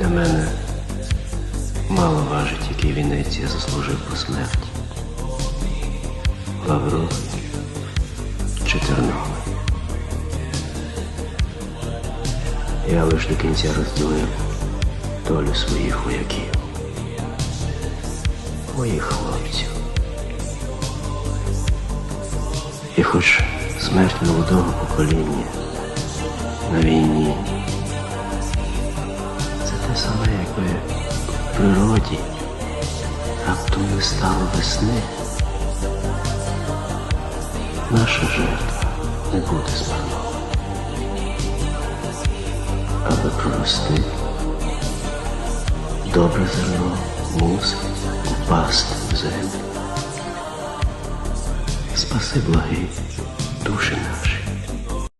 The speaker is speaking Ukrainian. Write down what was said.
Для мене мало важить, який вінець я заслужив по смерті. Лавров чи Терновий. Я лиш до кінця розділив долю своїх вояків, моїх хлопців. І хоч смерть молодого покоління на війні, саме, якби в природі раптом не стало весни. Наша жертва не буде змарнована. Аби прорости, добре зерно мусить упасти в землю. Спаси благий душі.